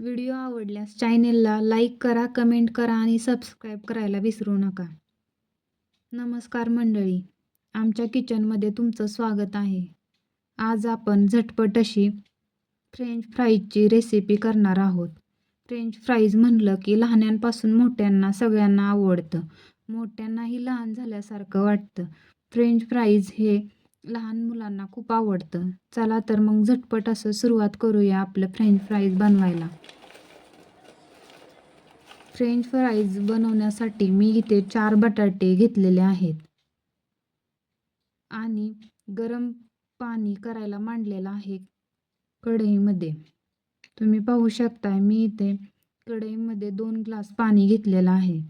Video आवडल्यास चॅनेलला like करा कमेंट करा आणि सबस्क्राईब करायला विसरू नका. नमस्कार मंडळी. आमच्या किचनमध्ये तुमचं स्वागत आहे. आज आपण झटपट अशी फ्रेंच फ्राईजची रेसिपी करणार आहोत. फ्रेंच फ्राईज म्हणलं की लहान्यांपासून मोठ्यांना सगळ्यांना आवडतं. मोठ्यांनाही लहान झाल्यासारखं वाटतं. फ्रेंच फ्राईज हे लहान मुलांना खूप आवडतं. चला तर मग झटपट असं सुरुवात करूया आपलं फ्रेंच फ्राईज बनवायला. फ्रेंच फ्राईज बनवण्यासाठी मी इथे चार बटाटे घेतलेले आहेत. आणि गरम पाणी करायला मांडलेलं आहे कढईमध्ये. तुम्ही पाहू शकताय मी इथे कढईमध्ये दोन ग्लास पाणी घेतलेलं आहे.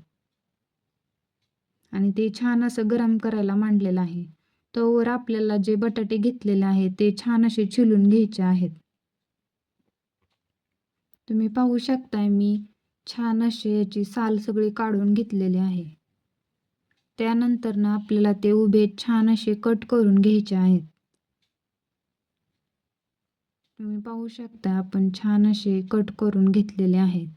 आणि ते छान असं गरम करायला मांडलेलं आहे. तोवर आपल्याला जे बटाटे घेतलेले आहेत ते छान असे चिलून घ्यायचे आहेत. तुम्ही पाहू शकताय मी छान असे याची साल सगळी काढून घेतलेली आहे. त्यानंतर ना आपल्याला ते उभे छान असे कट करून घ्यायचे आहेत. तुम्ही पाहू शकता आपण छान असे कट करून घेतलेले आहेत.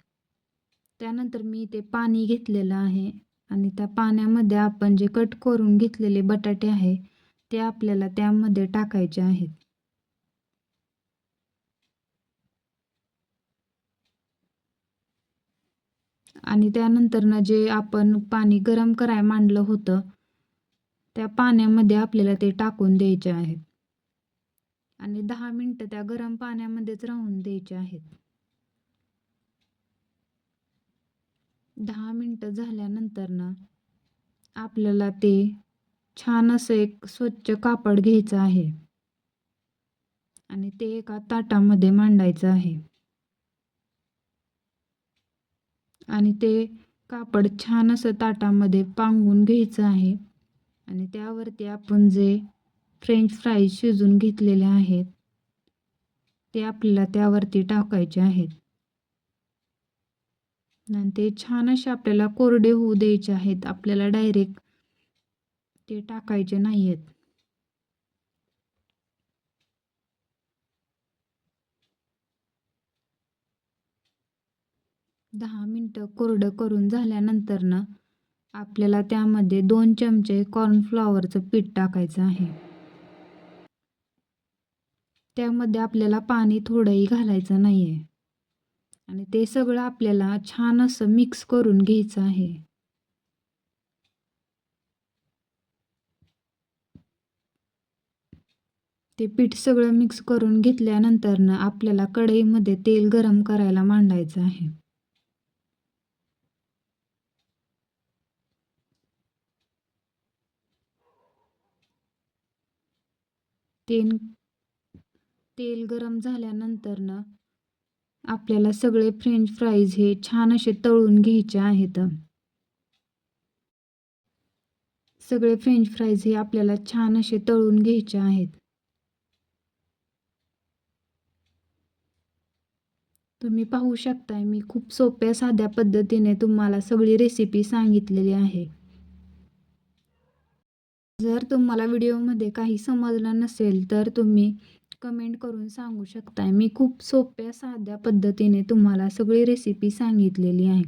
त्यानंतर मी ते पाणी घेतलेलं आहे आणि त्या पाण्यामध्ये आपण जे कट करून घेतलेले बटाटे आहे ते आपल्याला त्यामध्ये टाकायचे आहेत. आणि त्यानंतर जे आपण पाणी गरम कराय मांडलं होतं त्या पाण्यामध्ये आपल्याला ते टाकून द्यायचे आहेत. आणि दहा मिनटं त्या गरम पाण्यामध्येच राहून द्यायचे आहेत. दहा मिनटं झाल्यानंतर ना आपल्याला ते छान असं एक स्वच्छ कापड घ्यायचं आहे. आणि ते एका ताटामध्ये मांडायचं आहे. आणि ते कापड छान असं ताटामध्ये पांगून घ्यायचं आहे. आणि त्यावरती आपण जे फ्रेंच फ्राईज शिजून घेतलेले आहेत ते आपल्याला त्यावरती टाकायचे आहेत. आणि ते छान असे आपल्याला कोरडे होऊ द्यायचे आहेत. आपल्याला डायरेक्ट ते टाकायचे नाही आहेत दहा मिनटं कोरडं करून झाल्यानंतर ना आपल्याला त्यामध्ये दोन चमचे कॉर्नफ्लॉवरचं पीठ टाकायचं आहे. त्यामध्ये आपल्याला पाणी थोडंही घालायचं नाही आहे आणि ते सगळं आपल्याला छान असं मिक्स करून घ्यायचं आहे. ते पीठ सगळं मिक्स करून घेतल्यानंतर ना आपल्याला कढईमध्ये तेल गरम करायला मांडायचं आहे. तेल तेल गरम झाल्यानंतर ना आपल्याला सगळे फ्रेंच फ्राईज हे छान असे तळून घ्यायचे आहेत. सगळे फ्रेंच फ्राईज हे आपल्याला छान असे तळून घ्यायचे आहेत. तुम्ही पाहू शकताय मी खूप सोप्या साध्या पद्धतीने तुम्हाला सगळी रेसिपी सांगितलेली आहे. जर तुम्हाला व्हिडिओमध्ये काही समजलं नसेल तर तुम्ही कमेंट करून सांगू शकताय. मी खूप सोप्या साध्या पद्धतीने तुम्हाला सगळी रेसिपी सांगितलेली आहे.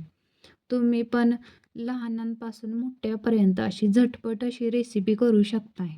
तुम्ही पण लहानांपासून मोठ्यापर्यंत अशी झटपट अशी रेसिपी करू शकताय.